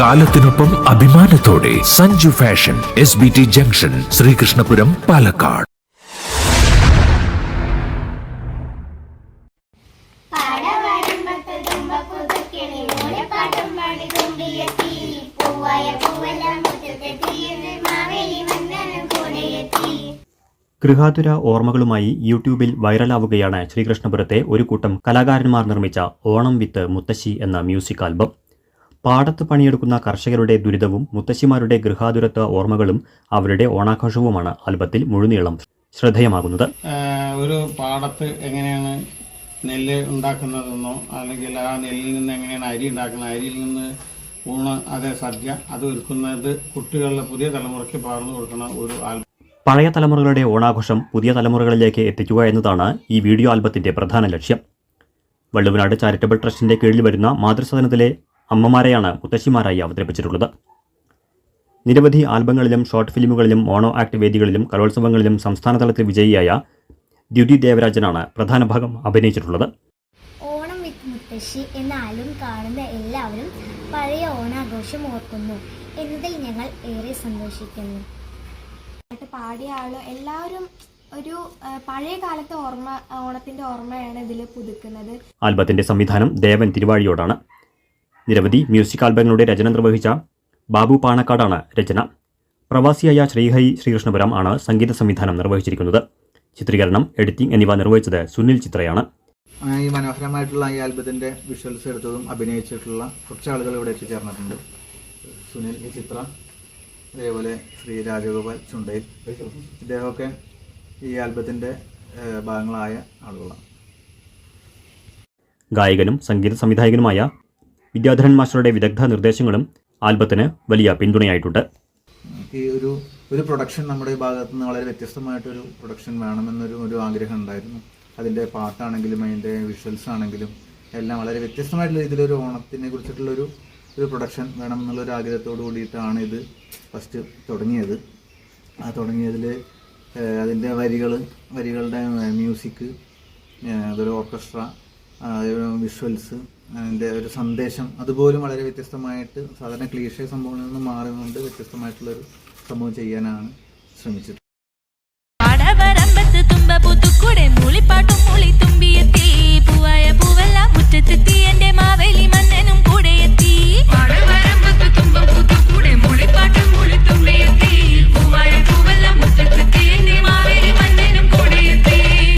കാലത്തിനൊപ്പം അഭിമാനത്തോടെ Sanju fashion S B T junction Sreekrishnapuram Palakkad. ഗൃഹാതുര ഓർമ്മകളുമായി യൂട്യൂബിൽ വൈറലാവുകയാണ് ശ്രീകൃഷ്ണപുരത്തെ ഒരു കൂട്ടം കലാകാരന്മാർ നിർമ്മിച്ച ഓണം വിത്ത് മുത്തശ്ശി എന്ന മ്യൂസിക് ആൽബം. പാടത്ത് പണിയെടുക്കുന്ന കർഷകരുടെ ദുരിതവും മുത്തശ്ശിമാരുടെ ഗൃഹാതുരത്വ ഓർമ്മകളും അവരുടെ ഓണാഘോഷവുമാണ് ആൽബത്തിൽ മുഴുനീളം ശ്രദ്ധേയമാകുന്നത്. ഒരു പാടത്ത് എങ്ങനെയാണ് നെല്ല് ഉണ്ടാക്കുന്നതെന്നോ അല്ലെങ്കിൽ ആ നെല്ലിൽ നിന്ന് എങ്ങനെയാണ് അരി ഉണ്ടാക്കുന്നത്? അരിയിൽ നിന്ന് ഊണ് അതേ സദ്യ അത് ഒരുക്കുന്നത് കുട്ടികളുടെ പുതിയ തലമുറയ്ക്ക് പകർന്നു കൊടുക്കുന്ന ഒരു ആൽബം പഴയ തലമുറകളുടെ ഓണാഘോഷം പുതിയ തലമുറകളിലേക്ക് എത്തിക്കുക എന്നതാണ് ഈ വീഡിയോ ആൽബത്തിന്റെ പ്രധാന ലക്ഷ്യം. വള്ളുവനാട് ചാരിറ്റബിൾ ട്രസ്റ്റിന്റെ കീഴിൽ വരുന്ന മാതൃസദനത്തിലെ അമ്മമാരെയാണ് മുത്തശ്ശിമാരായി അവതരിപ്പിച്ചിട്ടുള്ളത്. നിരവധി ആൽബങ്ങളിലും ഷോർട്ട് ഫിലിമുകളിലും മോണോ ആക്ട് വേദികളിലും കലോത്സവങ്ങളിലും സംസ്ഥാന തലത്തിൽ വിജയിയായ ദ്യുതി ദേവരാജനാണ് പ്രധാന ഭാഗം അഭിനയിച്ചിട്ടുള്ളത്. ഓണം വിത്ത് മുത്തശ്ശി എന്ന ആലും കാണുന്ന എല്ലാവരും പഴയ ഓണാഘോഷം ഓർക്കുന്നു. എന്നതിൽ ഞങ്ങൾ ഏറെ സന്തോഷിക്കുന്നു. പാട്ട് പാടിയ ആളും എല്ലാവരും ഒരു പഴയ കാലത്തെ ഓർമ്മ ഓണത്തിന്റെ ഓർമ്മയാണ് ഇതിൽ പുതുക്കുന്നത്. ആൽബത്തിന്റെ സംവിധാനം ദേവൻ തിരുവാഴിയോടാണ്. നിരവധി മ്യൂസിക് ആൽബങ്ങളുടെ രചന നിർവഹിച്ച ബാബു പാണക്കാടാണ് രചന. പ്രവാസിയായ ശ്രീഹരി ശ്രീകൃഷ്ണപുരം ആണ് സംഗീത സംവിധാനം നിർവഹിച്ചിരിക്കുന്നത്. ചിത്രീകരണം എഡിറ്റിംഗ് എന്നിവ നിർവഹിച്ചത് സുനിൽ ചിത്രയാണ്. ഈ മനോഹരമായിട്ടുള്ള ഈ ആൽബത്തിന്റെ വിഷ്വൽസ് എടുത്തതും അഭിനയിച്ചിട്ടുള്ള കുറച്ച് ആളുകൾ ഇവിടെ എത്തിച്ചേർന്നിട്ടുണ്ട്. സുനിൽ ഈ ചിത്ര അതേപോലെ ശ്രീ രാജഗോപാൽ ചുണ്ടയിൽ. ഇദ്ദേഹമൊക്കെ ഈ ആൽബത്തിന്റെ ഭാഗങ്ങളായ ആളുകളാണ്. ഗായകനും സംഗീത സംവിധായകനുമായ വിദ്യാധരൻ മാസ്റ്ററുടെ വിദഗ്ധ നിർദ്ദേശങ്ങളും ആൽബത്തിന് വലിയ പിന്തുണയായിട്ടുണ്ട്. ഈ ഒരു ഒരു പ്രൊഡക്ഷൻ നമ്മുടെ ഭാഗത്ത് നിന്ന് വളരെ വ്യത്യസ്തമായിട്ടൊരു പ്രൊഡക്ഷൻ വേണമെന്നൊരു ഒരു ആഗ്രഹം ഉണ്ടായിരുന്നു. അതിന്റെ പാട്ടാണെങ്കിലും അതിന്റെ വിഷ്വൽസ് ആണെങ്കിലും എല്ലാം വളരെ വ്യത്യസ്തമായിട്ടുള്ള രീതിയിലൊരു ഓണത്തിനെ കുറിച്ചിട്ടുള്ളൊരു ഒരു പ്രൊഡക്ഷൻ വേണം എന്നുള്ളൊരു ആഗ്രഹത്തോടു കൂടിയിട്ടാണ് ഇത് ഫസ്റ്റ് തുടങ്ങിയത്. ആ തുടങ്ങിയതിൽ അതിന്റെ വരികൾ വരികളുടെ മ്യൂസിക് അതൊരു ഓർക്കസ്ട്ര വിഷ്വൽസ് അതിന്റെ ഒരു സന്ദേശം. അതുപോലും വളരെ വ്യത്യസ്തമായിട്ട് സാധാരണ ക്ലീഷേ സംഭവങ്ങളിൽ നിന്ന് മാറുന്നുണ്ട് വ്യത്യസ്തമായിട്ടുള്ളൊരു സംഭവം ചെയ്യാനാണ് ശ്രമിച്ചത്.